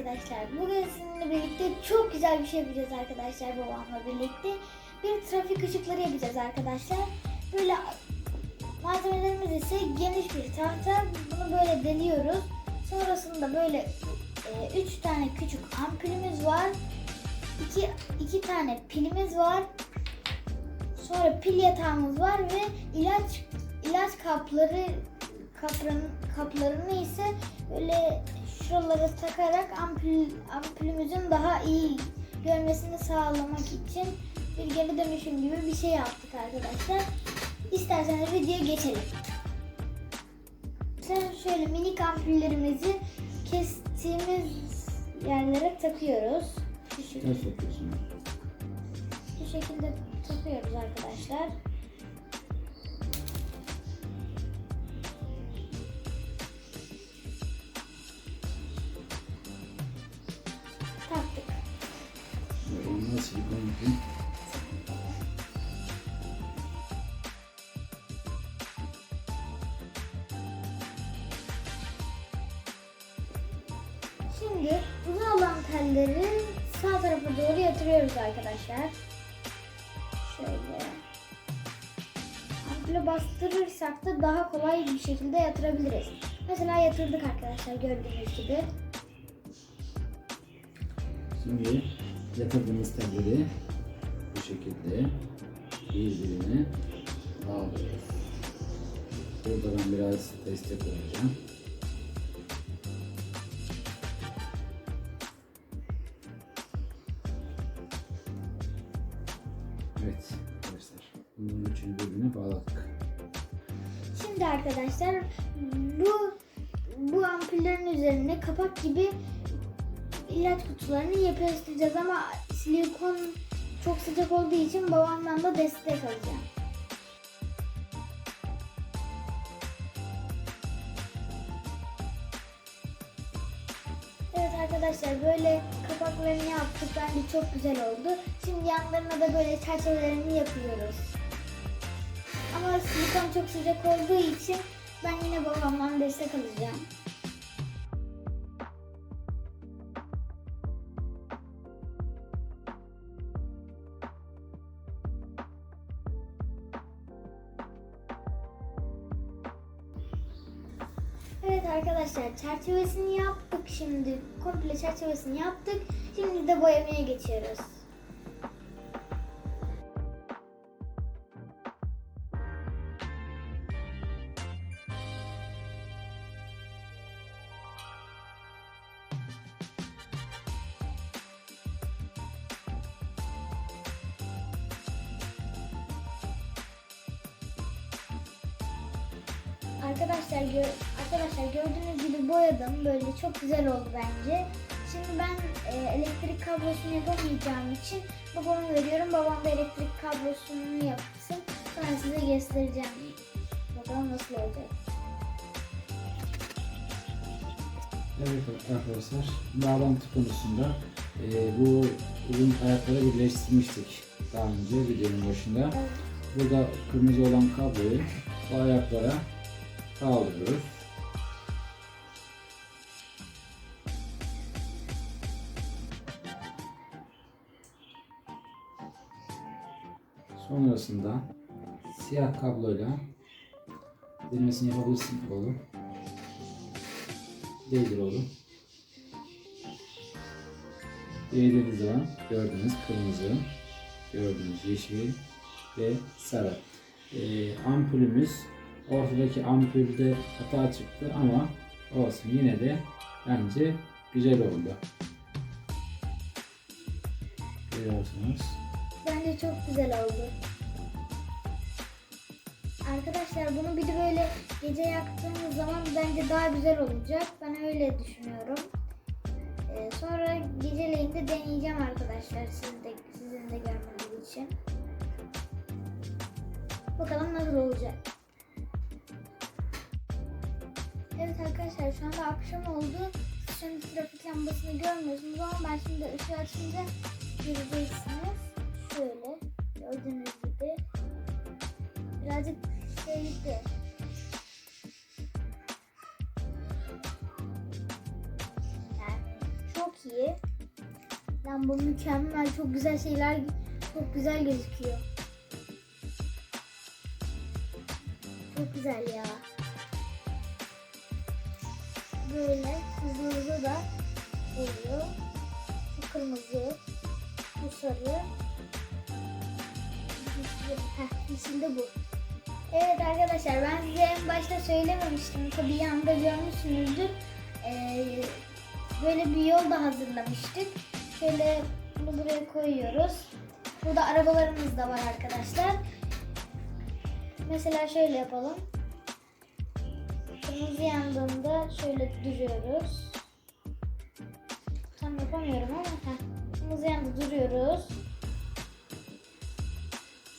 arkadaşlar. Bugün sizinle birlikte çok güzel bir şey yapacağız arkadaşlar babamla birlikte. Bir trafik ışıkları yapacağız arkadaşlar. Böyle malzemelerimiz ise geniş bir tahta. Bunu böyle deliyoruz. Sonrasında böyle 3 e, üç tane küçük ampulümüz var. 2 iki, iki tane pilimiz var. Sonra pil yatağımız var ve ilaç ilaç kapları kapların, kaplarını ise böyle şuralara takarak ampul, ampulümüzün daha iyi görmesini sağlamak için bir geri dönüşüm gibi bir şey yaptık arkadaşlar. İsterseniz videoya geçelim. Sen şöyle minik ampullerimizi kestiğimiz yerlere takıyoruz. Şu şekilde. Nasıl yapıyorsun? Bu şekilde takıyoruz arkadaşlar. Böyle nasıl yapayım? Şimdi uzun olan telleri sağ tarafa doğru yatırıyoruz arkadaşlar. Şöyle. Ampule bastırırsak da daha kolay bir şekilde yatırabiliriz. Mesela yatırdık arkadaşlar gördüğünüz gibi. Şimdi yatırdığımız telleri bu şekilde birbirine bağlıyoruz. Burada ben biraz destek olacağım. Evet arkadaşlar. Bunun üçünü birbirine bağladık. Şimdi arkadaşlar bu bu ampullerin üzerine kapak gibi ilaç kutularını yapıştıracağız ama silikon çok sıcak olduğu için babamdan da destek alacağım. Evet arkadaşlar böyle kapaklarını yaptık. Bence çok güzel oldu. Şimdi yanlarına da böyle çerçevelerini yapıyoruz. Ama silikon çok sıcak olduğu için ben yine babamdan destek alacağım. Evet arkadaşlar çerçevesini yaptık şimdi. Komple çerçevesini yaptık. Şimdi de boyamaya geçiyoruz. Arkadaşlar gö- arkadaşlar gördüğünüz gibi boyadım. Böyle çok güzel oldu bence. Şimdi ben e, elektrik kablosunu yapamayacağım için babama veriyorum. Babam da elektrik kablosunu yapsın. Sonra size göstereceğim. Bakalım nasıl olacak. Evet arkadaşlar, bağlantı konusunda e, bu uzun ayakları birleştirmiştik daha önce videonun başında. Evet. Burada kırmızı olan kabloyu bu ayaklara kaldırıyoruz. Sonrasında siyah kabloyla denemesini yapabilirsin oğlum. Değdir oğlum. Değdirdiğiniz zaman gördüğünüz kırmızı, gördüğünüz yeşil ve sarı. Ee, ampulümüz ortadaki ampulde hata çıktı ama olsun yine de bence güzel oldu. Görüyorsunuz. Bence çok güzel oldu. Arkadaşlar bunu bir de böyle gece yaktığımız zaman bence daha güzel olacak. Ben öyle düşünüyorum. Ee, sonra geceleyin de deneyeceğim arkadaşlar siz de, sizin de görmeniz için. Bakalım nasıl olacak. Evet arkadaşlar şu anda akşam oldu. Siz şimdi trafik lambasını görmüyorsunuz ama ben şimdi ışığı açınca göreceksiniz. Şöyle gördüğünüz gibi birazcık şeydi. Yani çok iyi. Bu mükemmel. Çok güzel şeyler çok güzel gözüküyor. Çok güzel ya. Böyle hızlı da oluyor. Bu kırmızı, bu sarı. Heh, yeşil de bu. Evet arkadaşlar ben size en başta söylememiştim. Tabii yanında görmüşsünüzdür. Ee, böyle bir yol da hazırlamıştık. Şöyle bunu buraya koyuyoruz. Burada arabalarımız da var arkadaşlar. Mesela şöyle yapalım. Kırmızı yandığında şöyle duruyoruz. Tam yapamıyorum ama heh. Kırmızı yandı duruyoruz.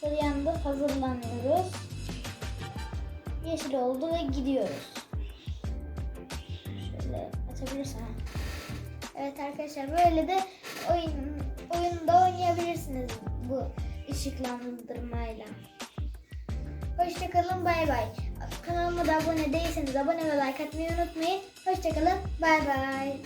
Sarı yandı hazırlanıyoruz. Yeşil oldu ve gidiyoruz. Şöyle açabilirsen. Evet arkadaşlar böyle de oyun oyunda oynayabilirsiniz bu ışıklandırmayla. Hoşçakalın bay bay. Kanalıma da abone değilseniz abone ve like atmayı unutmayın. Hoşçakalın bay bay.